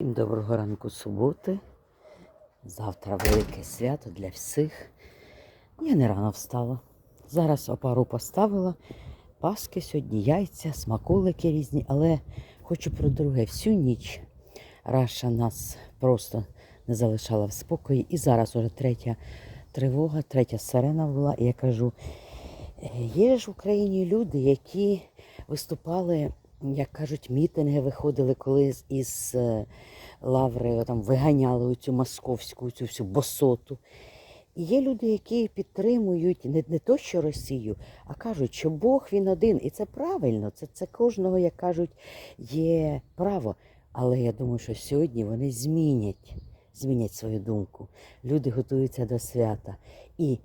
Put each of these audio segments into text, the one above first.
Всім доброго ранку суботи. Завтра велике свято для всіх. Я не рано встала. Зараз опару поставила. Паски сьогодні, яйця, смаколики різні, але хочу про друге. Всю ніч Раша нас просто не залишала в спокої. І зараз уже третя тривога, третя сирена була. І я кажу, «Е, є ж в Україні люди, які виступали, як кажуть, мітинги виходили, коли із е, лаври там виганяли цю московську, цю всю босоту. І є люди, які підтримують не, не то, що Росію, а кажуть, що Бог він один. І це правильно, це, це кожного, як кажуть, є право. Але я думаю, що сьогодні вони змінять, змінять свою думку. Люди готуються до свята. І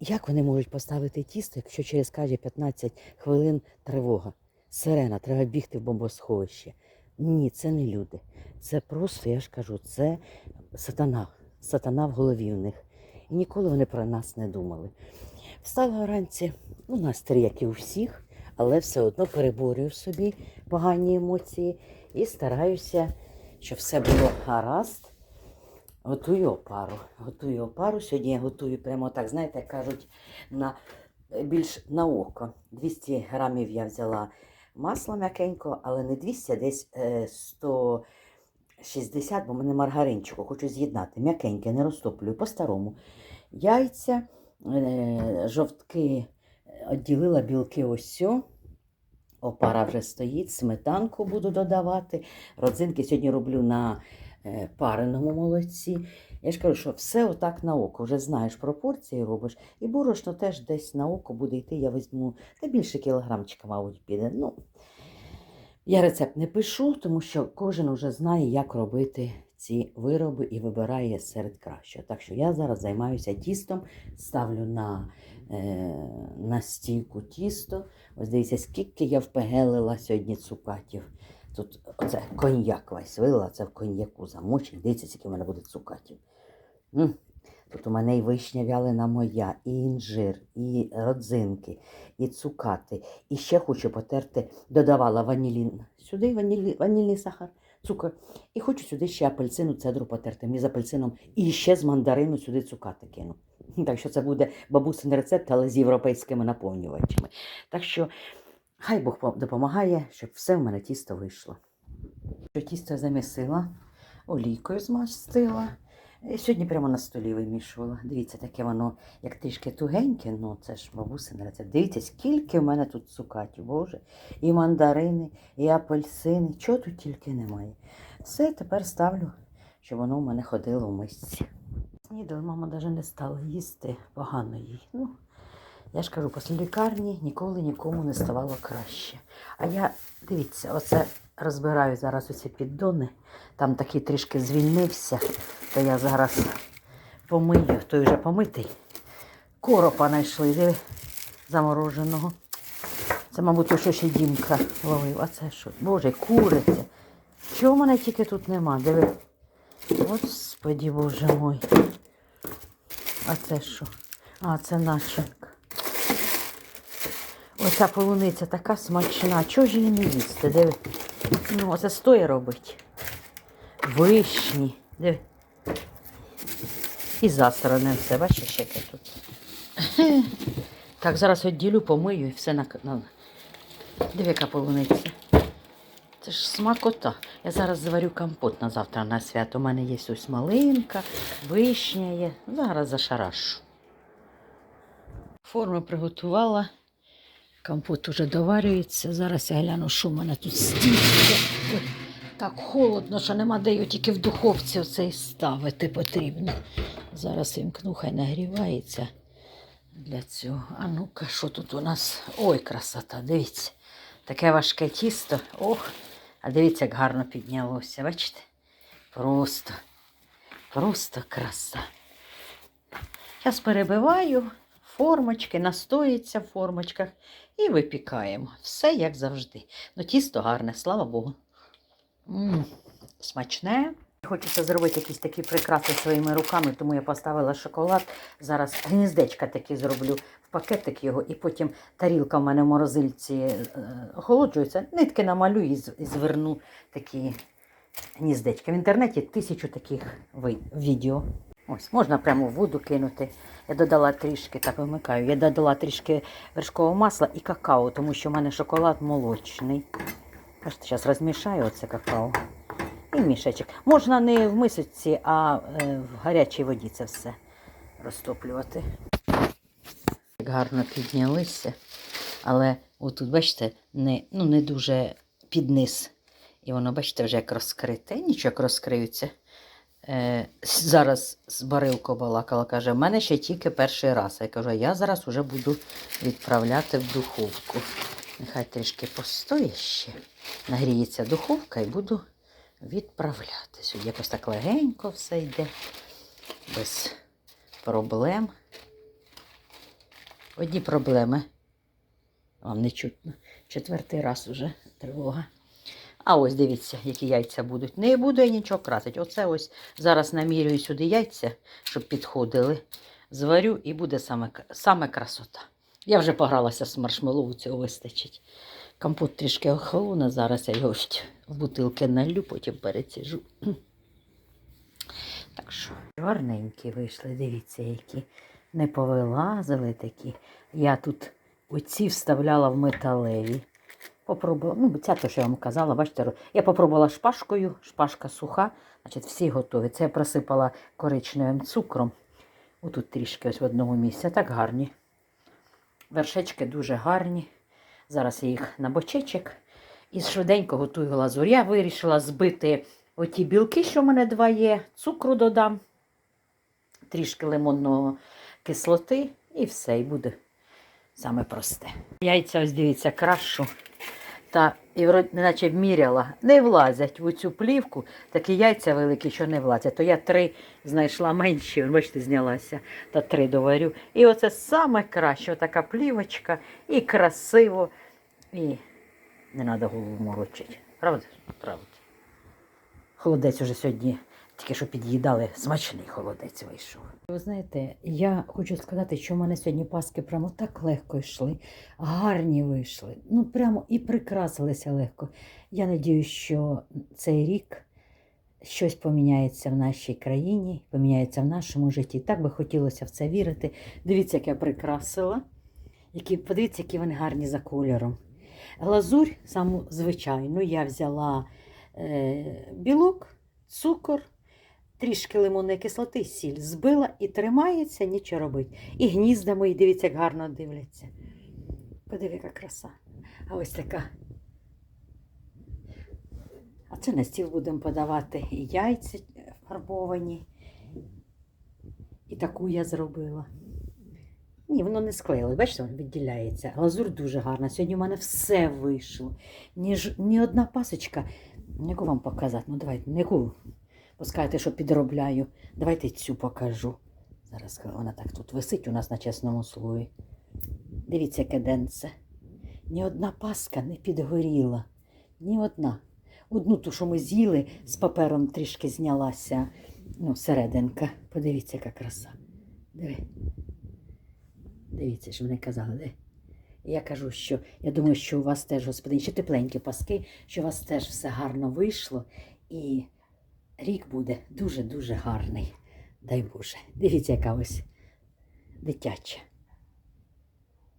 як вони можуть поставити тісто, якщо через каже 15 хвилин тривога? Сирена, треба бігти в бомбосховище. Ні, це не люди. Це просто, я ж кажу, це сатана. Сатана в голові в них. І ніколи вони про нас не думали. Встала вранці, ну, настрій, як і у всіх, але все одно переборюю собі погані емоції і стараюся, щоб все було гаразд. Готую опару. Готую опару. Сьогодні я готую прямо так, знаєте, кажуть, на, більш на око. 200 грамів я взяла масла м'якенького, але не 200, а десь е, 160, бо в мене маргаринчику хочу з'єднати. М'якеньке, не розтоплюю по-старому. Яйця, е, жовтки відділила білки ось. Опара вже стоїть, сметанку буду додавати. Родзинки сьогодні роблю на е, пареному молоці. Я ж кажу, що все отак на око. Вже знаєш пропорції робиш. І борошно теж десь на око буде йти. Я візьму та більше кілограмчика, мабуть, піде. Ну, я рецепт не пишу, тому що кожен вже знає, як робити ці вироби і вибирає серед кращого. Так що я зараз займаюся тістом, ставлю на, е, на стійку тісто. Ось дивіться, скільки я впегелила сьогодні цукатів. Тут оце коньяк весь вилила, це в коньяку замочить. Дивіться, скільки в мене буде цукатів. Тут у мене і вишня вялена моя, і інжир, і родзинки, і цукати. І ще хочу потерти, додавала ванілін. Сюди ванілі, ванільний сахар, цукор. І хочу сюди ще апельсину, цедру потерти. Мені з апельсином. І ще з мандарину сюди цукати кину. Так що це буде бабусин рецепт, але з європейськими наповнювачами. Так що хай Бог допомагає, щоб все в мене тісто вийшло. Тісто замісила, олійкою змастила. І сьогодні прямо на столі вимішувала. Дивіться, таке воно як трішки тугеньке, ну це ж бабусин рецепт. Дивіться, скільки в мене тут цукатів, боже. І мандарини, і апельсини. Чого тут тільки немає. Все, тепер ставлю, щоб воно в мене ходило в мисці. Снідали, мама навіть не стала їсти, погано їй. Ну, я ж кажу, після лікарні ніколи нікому не ставало краще. А я, дивіться, оце розбираю зараз оці піддони. Там такий трішки звільнився, то я зараз помию, той вже помитий. Коропа знайшли, диви, замороженого. Це, мабуть, що ще Дімка ловив. А це що? Боже, куриця. Чого в мене тільки тут нема? Диви. Господі, боже мой. А це що? А, це начинка. Оця полуниця така смачна. Чого ж її не їсти? Диви. Ну, оце стоє робить. Вишні. Диви. І застороне все, бачиш, яке тут. Так, зараз відділю, помию і все на. Диви, яка. Це ж смакота. Я зараз заварю компот на завтра на свято. У мене є ось малинка, вишня є. Зараз зашарашу. Форми приготувала. Компот уже доварюється. Зараз я гляну, що в мене тут стільки. Так холодно, що нема де його тільки в духовці оцей ставити потрібно. Зараз вімкну, хай нагрівається для цього. А ну-ка, що тут у нас? Ой, красота, дивіться. Таке важке тісто. Ох, а дивіться, як гарно піднялося. Бачите? Просто, просто краса. Зараз перебиваю формочки, настоїться в формочках і випікаємо. Все як завжди. Ну, тісто гарне, слава Богу. М смачне. Хочеться зробити якісь такі прикраси своїми руками, тому я поставила шоколад. Зараз гніздечка такі зроблю в пакетик його, і потім тарілка в мене в морозильці е, охолоджується. Нитки намалюю і зверну такі гніздечка. В інтернеті тисячу таких відео. Ось, можна прямо в воду кинути. Я додала трішки, так вимикаю, я додала трішки вершкового масла і какао, тому що в мене шоколад молочний. Зараз розмішаю оце какао. І мішечок. Можна не в мисочці, а е, в гарячій воді це все розтоплювати. Так гарно піднялися, але отут, бачите, не, ну, не дуже під низ. І воно, бачите, вже як розкрите. Нічого як розкриються. Е, зараз з барилко балакала, каже, в мене ще тільки перший раз. Я кажу, я зараз вже буду відправляти в духовку. Нехай трішки постоїть ще, нагріється духовка і буду відправляти. Сьогодні якось так легенько все йде, без проблем. Одні проблеми. Вам не чутно. Четвертий раз уже тривога. А ось дивіться, які яйця будуть. Не буду я нічого красити. Оце ось зараз намірюю сюди яйця, щоб підходили. Зварю і буде саме, саме красота. Я вже погралася з маршмеллоу, цього вистачить. Компот трішки охолоне, зараз я його в бутилки налю, потім переціжу. Так що, гарненькі вийшли, дивіться, які не повилазили такі. Я тут оці вставляла в металеві. Попробувала, ну, ця то, що я вам казала, бачите, я попробувала шпажкою, шпажка суха, значить, всі готові. Це я просипала коричневим цукром. Отут трішки ось в одному місці. Так гарні. Вершечки дуже гарні. Зараз я їх на бочечок і швиденько готую глазурь. Я вирішила збити оті білки, що в мене два є, цукру додам, трішки лимонного кислоти і все, і буде саме просте. Яйця, ось дивіться, крашу. Та і вроді, наче вміряла, не влазять в цю плівку, такі яйця великі, що не влазять. То я три знайшла менші, бачите, знялася, та три доварю. І оце саме краще, така плівочка, і красиво, і не треба голову морочити. Правда? Правда. Холодець уже сьогодні тільки що під'їдали, смачний холодець вийшов. Ви знаєте, я хочу сказати, що в мене сьогодні паски прямо так легко йшли, гарні вийшли. Ну прямо і прикрасилися легко. Я надію, що цей рік щось поміняється в нашій країні, поміняється в нашому житті. Так би хотілося в це вірити. Дивіться, як я прикрасила. Які, подивіться, які вони гарні за кольором. Глазурь, саму звичайну, я взяла е, білок, цукор, трішки лимонної кислоти, сіль збила і тримається, нічого робить. І гнізда мої, дивіться, як гарно дивляться. Подиви, яка краса. А ось така. А це на стіл будемо подавати і яйця фарбовані. І таку я зробила. Ні, воно не склеїло. Бачите, воно відділяється. Глазур дуже гарна. Сьогодні в мене все вийшло. Ні, ні одна пасочка. Яку вам показати? Ну давайте, ну, яку? Пускайте, що підробляю. Давайте цю покажу. Зараз вона так тут висить у нас на чесному слові. Дивіться, яке денце. Ні одна паска не підгоріла. Ні одна. Одну ту, що ми з'їли, з папером трішки знялася. Ну, серединка. Подивіться, яка краса. Диви. Дивіться, що вони казали, де? Я кажу, що я думаю, що у вас теж, господині, ще тепленькі паски, що у вас теж все гарно вийшло. І рік буде дуже-дуже гарний. Дай Боже. Дивіться, яка ось дитяча.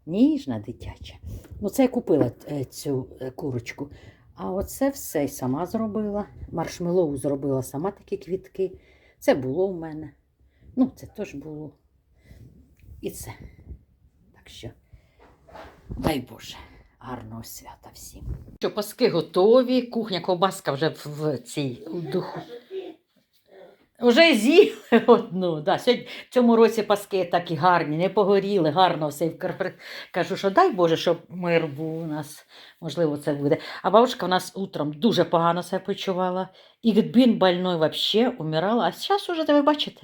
Ніжна дитяча. Ну, це я купила е, цю е, курочку. А оце все й сама зробила. Маршмеллоу зробила сама такі квітки. Це було в мене. Ну, це теж було. І це. Так що, дай Боже, гарного свята всім. Що паски готові, кухня ковбаска вже в, цій духу. Вже з'їли одну. Да. Сьогодні, в цьому році паски такі гарні, не погоріли, гарно все. Кажу, що дай Боже, щоб мир був у нас. Можливо, це буде. А бабушка у нас утром дуже погано себе почувала. І він больной вообще умирала. А зараз уже ви бачите.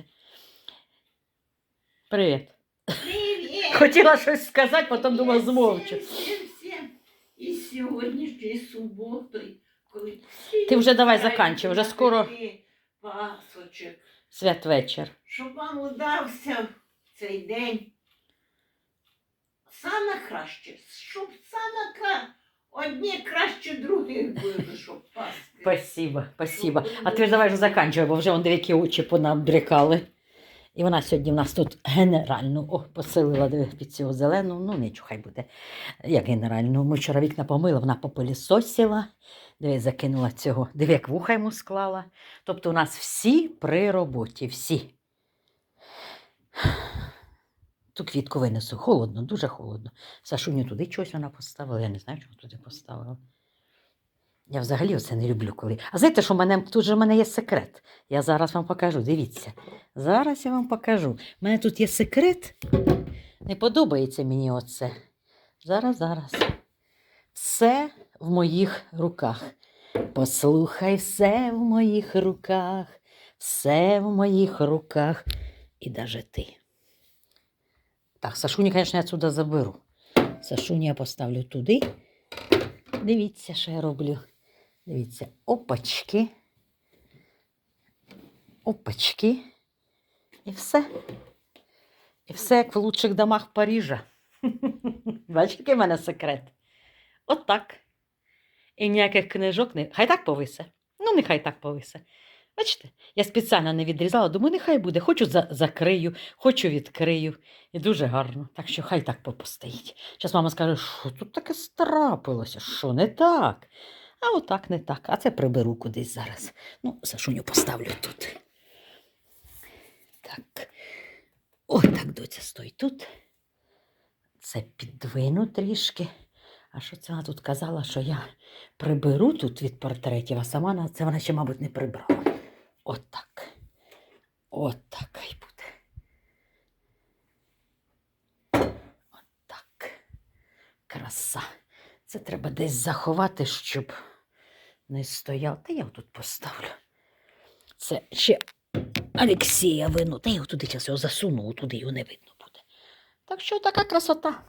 Привіт. Привіт! Хотіла щось сказати, потім думала, змовчу. Всім, всім, всім. І сьогодні ж і суботу, Ти вже давай заканчуй, вже скоро Пасочок. святвечір. Щоб вам удався цей день. Саме краще, щоб саме краще. Одні краще других були, щоб пасти. Спасибо, спасибо. А ти давай вже заканчуй, бо вже вон деякі очі понабрікали. І вона сьогодні в нас тут генеральну о, поселила під цього зелену, ну нічого, хай буде. Як генеральну. Ми вчора вікна помили, вона попилісосила, диви, закинула цього, диви, як вуха йому склала. Тобто у нас всі при роботі, всі. Ту квітку винесу. Холодно, дуже холодно. Сашуню туди чогось вона поставила. Я не знаю, чого туди поставила. Я взагалі оце не люблю, коли. А знаєте, що в мене тут же в мене є секрет. Я зараз вам покажу. Дивіться. Зараз я вам покажу. У мене тут є секрет. Не подобається мені оце. Зараз, зараз. Все в моїх руках. Послухай, все в моїх руках, все в моїх руках. І даже ти. Так, Сашуні, звісно, я сюди заберу. Сашуні я поставлю туди. Дивіться, що я роблю. Дивіться, опачки. Опачки. І все. І все як в лучших домах Парижа. Бачите, який в мене секрет? От так. І ніяких книжок не. Хай так повисе. Ну, нехай так повисе. Бачите, я спеціально не відрізала, думаю, нехай буде. Хочу за- закрию, хочу відкрию. І дуже гарно. Так що хай так попостоїть. Зараз мама скаже, що тут таке страпилося, що не так. А отак не так. А це приберу кудись зараз. Ну, Сашуню поставлю тут. Так. Ой, так, доця, стой тут. Це підвину трішки. А що це вона тут казала, що я приберу тут від портретів, а сама на це вона ще, мабуть, не прибрала. От так. От так хай буде. От так. Краса. Це треба десь заховати, щоб не стояв. Та я його тут поставлю. Це ще Алексія вину. Та я його туди зараз його засуну, туди його не видно буде. Так що така красота.